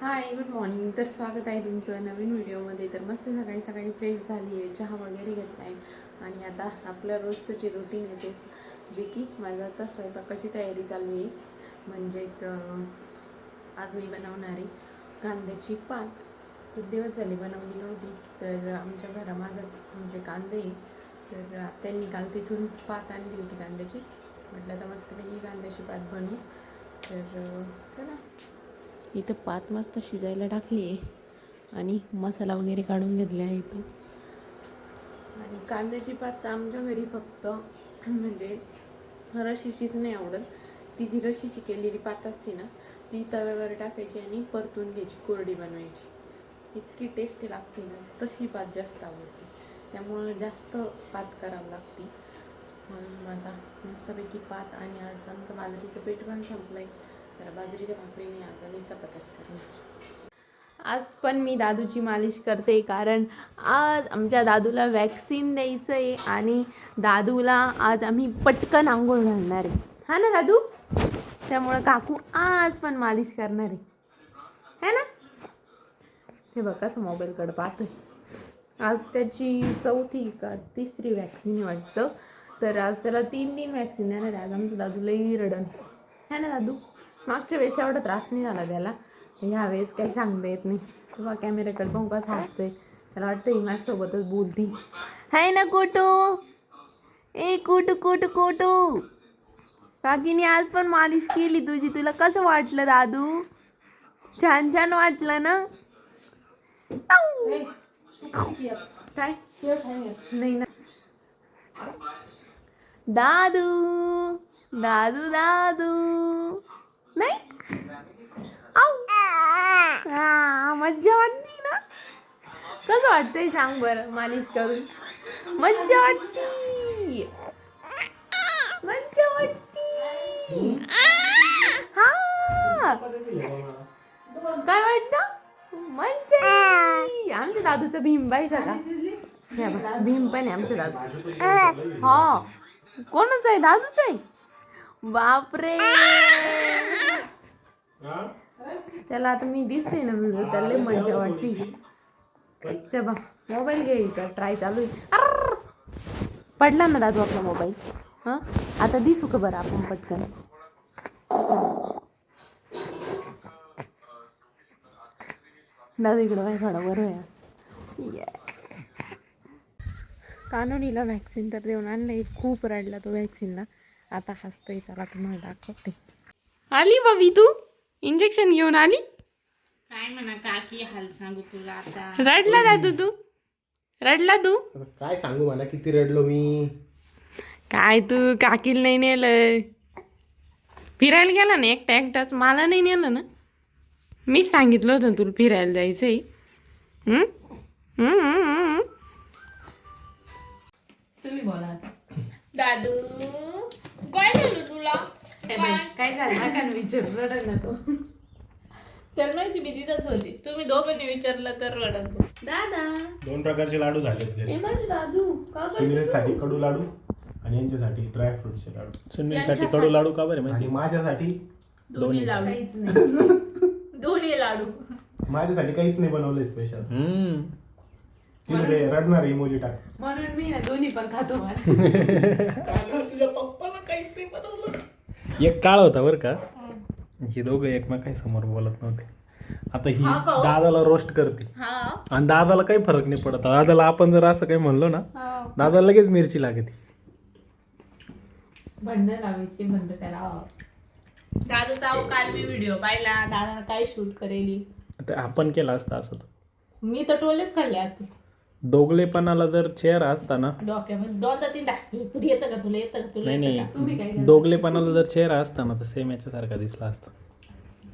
Hi good morning तर स्वागत आहे तुमचं नवीन व्हिडिओमध्ये. तर मस्त सकाळी सकाळी फ्रेश झाली आहे. चहा वगैरे घेतला आहे. आणि आता आपलं रोजचं जे रुटीन आहे तेच. जे की माझं आता स्वयंपाकाची तयारी चालू आहे. म्हणजेच आज मी बनवणार आहे कांद्याची पात. खूप दिवस झाले बनवली नव्हती. तर आमच्या घरामागच म्हणजे कांदे तर त्यांनी काल तिथून पात आणली होती कांद्याची. म्हटलं तर मस्तपैकी कांद्याची पात बनवू. तर चला. इथं पात मस्त शिजायला टाकली आहे आणि मसाला वगैरे काढून घेतला आहे इथं. आणि कांद्याची पात आमच्या घरी फक्त म्हणजे रशीचीच नाही आवडत. ती जी रशीची केलेली पात असते ना ती तव्यावर टाकायची आणि परतून घ्यायची कोरडी बनवायची. इतकी टेस्टी लागते ना तशी पात जास्त आवडते. त्यामुळं जास्त पात करावं लागते. म्हणून आता मस्तपैकी पात आणि आज आमचं बाजरीचं पीठ पण संपलं आहे तर बाजरीच्या भाकरीने आपण चपात्याच करणार. आज पण मी दादूची मालिश करते कारण आज आमच्या दादूला वॅक्सिन द्यायचं आहे आणि दादूला आज आम्ही पटकन आंघोळ घालणार आहे. हा ना दादू? त्यामुळं काकू आज पण मालिश करणार आहे. है ना? हे बघ कसं मोबाईलकडे पाहतोय. आज त्याची चौथी का तिसरी वॅक्सिन वाटतं. तर आज त्याला तीन तीन वॅक्सिन देणार ना आज आमचं दादूलाही रडन है ना दादू? मागच्या वेळेस एवढा त्रास नाही झाला त्याला. ह्या वेळेस काही सांगता येत नाही. किंवा कॅमेऱ्याकडे पंकज कसं हसतोय. त्याला वाटतं ही माझ्यासोबतच बोलती. हाय ना कोटू? ए कोटू कोटू कोटू. काकीने आज पण मालिश केली तुझी. तुला कसं वाटलं दादू? छान छान वाटलं ना? काय? नाही ना. दादू दादू दादू. नाही? हा मज्जा वाटती ना? कसं वाटतंय सांग बरं मालिश करून? मज्जा वाटती मज्जा वाटती हा. काय वाटतं? मज्जा आमच्या दादूचं भीमबाई सगळा. भीम पण आहे आमच्या दादू. हा. कोणच आहे? दादूच आहे? बापरे. त्याला आता मी दिसते ना व्हिडिओ त्याला लई मज्जा वाटते. ते बघ मोबाईल घे इथं ट्राय चालू आहे! पडला ना दादू आपला मोबाईल हां? आता दिसू का बरं आपण पटकन? दादू इकडं काय थोडा बरं आहे कानोनीला व्हॅक्सिन तर देऊन आणलंय खूप रडला तो व्हॅक्सिनला आता हसतोय चला तुम्हाला दाखवते. आली बबी तू इंजेक्शन घेऊन आली? काय म्हणा काकी हाल सांगू तुला आता. रडला दादू तू? रडला तू? आता काय सांगू मला किती रडलो मी. काय तू काकील नाही नेलं. फिरायला गेला ना एकटा एकटाच? मला नाही नेलं ना? मीच सांगितलं होतं तुला फिरायला जायचंय. तुम्ही बोला. दादू काय झालं तुला? ए बाई, काय? झालं? नका ना विचारू रडत नको. तर माहिती मी तिथंच होती. तुम्ही दोघांनी विचारलं तर रडत दादा. दोन प्रकारचे लाडू झालेत घरी. माझे दादू का सुनीलसाठी कडू लाडू आणि यांच्यासाठी ड्राय फ्रुटचे लाडू. सुनीलसाठी कडू लाडू का बरं माहिती? आणि माझ्यासाठी दोन्ही लाडू. काहीच नाही. दोन्ही लाडू. माझ्यासाठी काहीच नाही बनवलंय स्पेशल हम्म. तिने ते रडणार इमोजी टाक. म्हणून मी ना दोन्ही पण खातो मला. तुझ्या पप्पाला काहीच नाही बनवलं. एक काळ होता बरं का? हे दोघं एकमेकांसमोर बोलत नव्हते. आता ही हा का हो? दादाला रोस्ट करते. हा. आणि दादाला काही फरक नाही पडत. दादाला आपण जर असं काही म्हणलो ना दादाला लगेच मिरची लागते. भांडण लावायची बंद करा दादाचा अहो काल मी व्हिडिओ पाहिला. दादानं काय शूट करेली? आता आपण केलं असतं असं तर. मी तर टोलेच खाल्ले असते. दोगलेपणाला जर चेहरा असता ना डोक्यामध्ये दोनदा तीनदा हे पुढे येतं का तुला? येतं का तुला? नाही येतं का? तुम्ही काय नाही दोगलेपणाला जर चेहरा असता ना तर सेम याच्यासारखा दिसला असता.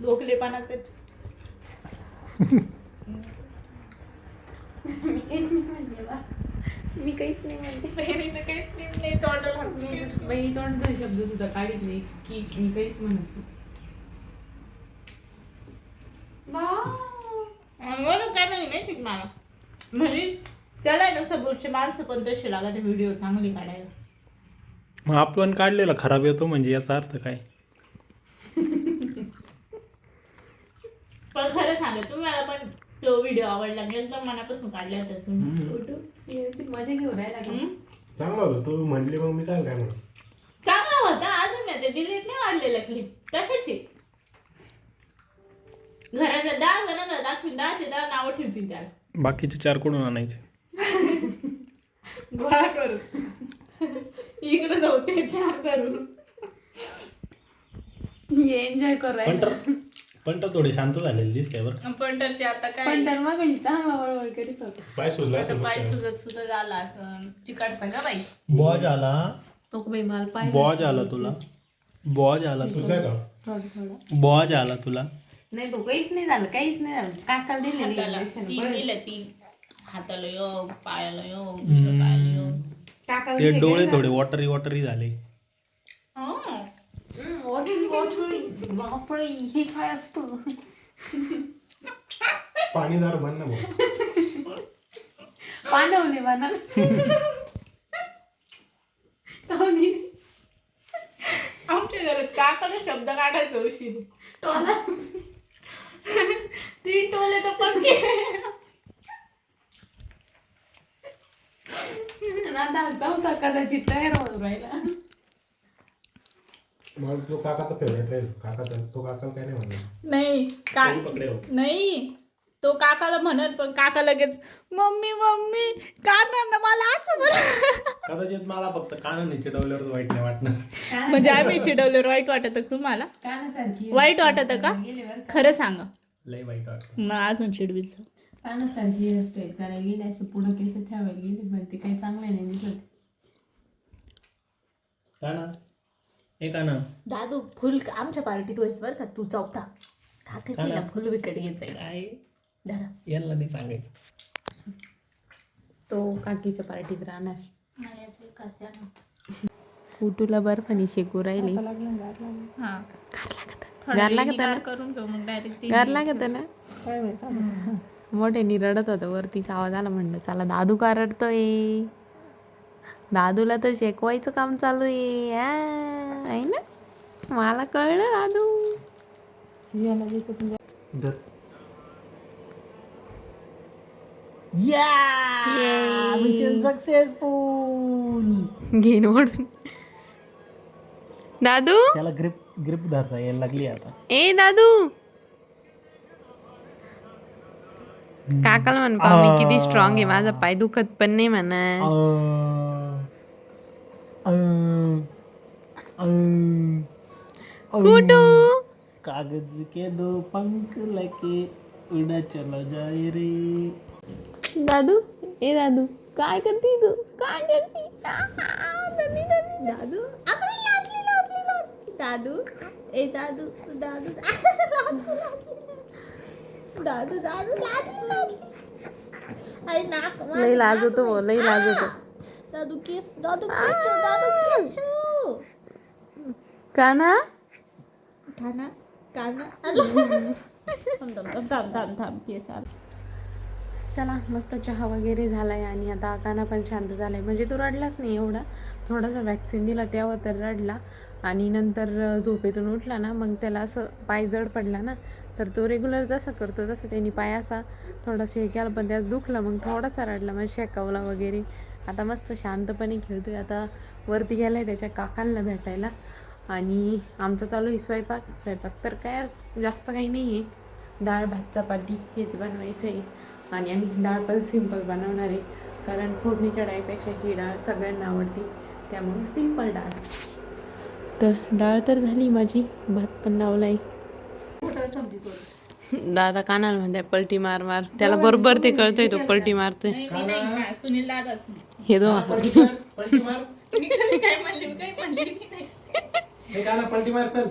डोकलेपणाचे मी काहीच नाही म्हणते मी काहीच नाही म्हणते काहीच नाही नाही. तोंडाला मी बाई तोंडचा शब्द सुद्धा काढीत नाही की मी काहीच म्हणत नाही म्हणून काय म्हणे माहिती मला? म्हणे त्याला आहे ना समोरचे माणसं पण तसे लागत व्हिडिओ चांगली काढायला. मग आपण काढलेला खराब येतो म्हणजे याचा अर्थ काय? पण खरं सांगा तुम्हाला पण तो व्हिडिओ आवडला. मी एकदम मनापासून काढला होता तुम्ही फोटो? मजा घेऊन राहिला का? हम्म? चांगलं होतं. तू म्हणली मग मी काय काय म्हणू चांगला होता. अजून नाही ते डिलीट नाही वाढलेला क्लिप तशाची. घराच्या दहा जणांना दाखवीन दहाचे दहा नावं ठेवतील त्याला. बाकीचे चार कोणून आणायचे? गोळा करू. इकडे जाऊ ते चार करू हे एन्जॉय करू राहिला. पण पण तर थोडे शांत झालेले दिसते बरं पंढरचे आता काय? पण तर मग चांगला वळवळ करीत होता. पाय सुजला असेल पाय. सुजत सुद्धा झाला असं. चिकाटसा का बाई. बॉज आला. तो बाई मला पाहिजे बॉज आला तुला. बॉज आला तुला. बॉज आला तुला. नाही भाऊ काहीच नाही झालं काहीच नाही झालं. काकाला इंजेक्शन तीन दिलं तीन. हाताला योग पायाला योग दुसऱ्या पायाला योग ते डोळे थोडे वॉटरी वॉटरी झाले. हं. वॉटरी वॉटरी बापरे हे काय असतं? पाणीदार बन ना भाऊ. काहून दिली? आमच्या घरात काकाला शब्द काढायचा उशीर. टोला. तीन टोले तर पक्के आता चौथा कदाचित तयार होऊन राहिला. मला तो काकाचा फेवरेट राहील. काकाचा तो काकाला काय नाही म्हणणार. नाही का पकडे हो. नाही तो काकाला म्हणत पण काका लगेच मम्मी मम्मी का ना मला असं कदाचित मला फक्त कानाने चिडवल्यावर वाईट नाही वाटणार. म्हणजे आम्ही चिडवल्यावर वाईट वाटत तुम्हाला? कानासारखी वाईट वाटत का? गेले बरं खरं सांगा. लय वाईट वाटत. मग अजून चिडवीच कानासारखी हेअरस्टाईल करायला गेले असे पुढं केस ठेवायला गेले पण ते काही चांगले नाही दिसत. दादू फुल आमच्या पार्टीत व्हायचं बरं का तू चौथा. काकाची ना फुल विकट घ्यायचं काय? धरा. यांना नाही सांगायचं. तो काकीच्या पार्टीत राहणार. मला याचं ना. कुटूला बर्फानी शेकू राहिली. हा. गार लागत. गार लागत गार ना करून घेऊ मग डायरेक्ट गार लागत ना? मोठ्यानी रडत होतं. वरतीचा आवाज आला म्हणलं चला दादू का रडतोय दादूला तर शेकवायचं काम चालू आहे. आहे ना? मला कळलं दादू. सक्सेसफुल घेऊन ओढून दादू? त्याला ग्रिप ग्रिप धरता यायला लागली आता. ए दादू! काकाला म्हण पहा मी किती स्ट्रॉंग आहे माझा पाय दुखत पण नाही म्हणा. कुटू कागज के दो पंख लके उड़ा चला जाए रे. दादू ए दादू काय करती तू? काय करती? दादू. दादू ए दादू दादू. दादू दादू लाजली, लाजली. आई, नाक माझं लई लाज होतो लई लाज होतो दादू केस दादू केस दादू केस का ना? काना काना आलो. थांब थांब थांब थांब थांब थांब केस आला. चला मस्त चहा वगैरे झालाय आणि आता काना पण शांत झालाय. म्हणजे तो रडलाच नाही एवढा. थोडासा वॅक्सिन दिला तेव्हा तर रडला. आणि नंतर अं, झोपेतून उठला ना मग त्याला असं पाय जड पडला ना तर तो रेग्युलर जसं करतो तसं त्यांनी पाय असा थोडासा हे केला पण त्यात दुखला मग थोडासा रडला मग शेकावला वगैरे. आता मस्त शांतपणे खेळतो आहे आता वरती गेला आहे त्याच्या काकांना भेटायला. आणि आमचा चालू आहे स्वयंपाक. स्वयंपाक तर काय जास्त काही नाही आहे डाळ भात चपाती हेच बनवायचं आहे आणि आम्ही डाळ पण सिंपल बनवणार आहे. कारण फोडणीच्या डाळीपेक्षा ही डाळ सगळ्यांना आवडते. त्यामुळे सिंपल डाळ. तर डाळ तर झाली माझी. भात पण लावला आहे दादा कानाला म्हणते पलटी मार मार. त्याला बरोबर ते कळतोय तो पलटी मारतोय. नाही, मी नाही हा, सुनील दादाच. हे दो पलटी मार मी कधी काय म्हणले मी काय म्हणले मी नाही. हे काना पलटी मार चल.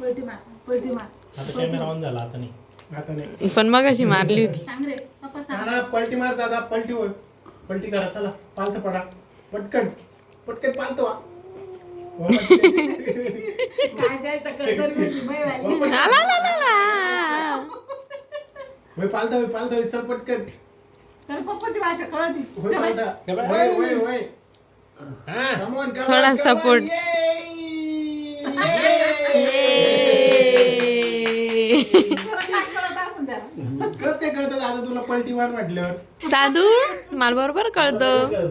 पलटी मार पलटी मार. आता कॅमेरा ऑन झाला आता नाही. आता नाही. पण मग अशी मारली होती. सांग रे पप्पा सांग. काना पलटी मार दादा पलटी होय. पलटी करा चला पालत पडा. पटकन पटकन पालतो वा. वा, पटकन. काय जाय कर होय पालता होय पालता होय चल पटकन तर पप्पाची भाषा पालता होय होय होय Come on, come on, थोडा come on. support. Yay! काय कळत त्याला कस काय कळतं दादा तुला पलटी मार म्हटल्यावर दादू मला बरोबर कळतं काय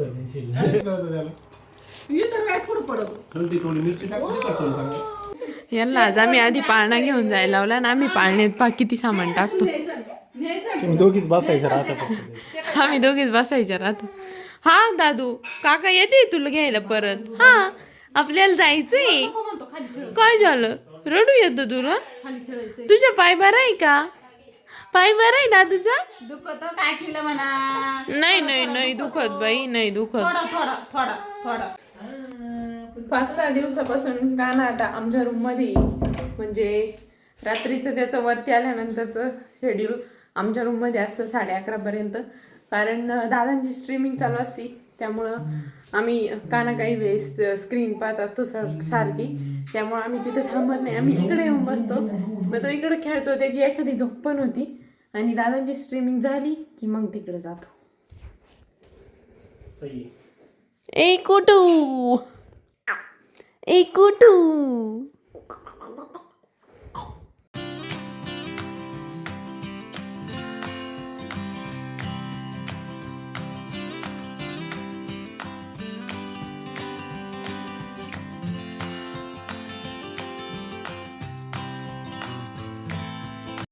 कळतं त्याला थोडी मिरची सांग. यांना आज आम्ही आधी पाळणा घेऊन जायला लावला ना आम्ही पाळण्यात पा किती सामान टाकतो. तुम्ही दोघीच बसायचं राहता आम्ही दोघीच बसायच्या राहतो. हा दादू काका येते तुला घ्यायला परत. हा आपल्याला जायचंय. काय झालं? रडू येतं तुला? खाली खेळायचंय. तुझा पाय बरा आहे का? पाय बरा आहे दादूचा? दुखत काय केलं म्हणा? नाही नाही नाही दुखत बाई नाही दुखत. थोडा थोडा थोडा थोडा. पाच सहा दिवसापासून गाणं आता आमच्या रूममध्ये म्हणजे रात्रीचं त्याचं वरती आल्यानंतरचं शेड्यूल आमच्या रूममध्ये असतं साडे अकरापर्यंत कारण दादांची स्ट्रीमिंग चालू असती. त्यामुळं आम्ही काना काही वेळेस स्क्रीन पाहत असतो सर सारखी. त्यामुळं आम्ही तिथे थांबत नाही. आम्ही इकडे येऊन बसतो. मग तो इकडे खेळतो. त्याची एखादी झोप पण होती. आणि दादांची स्ट्रीमिंग झाली की मग तिकडे जातो. सही ए कुटू ए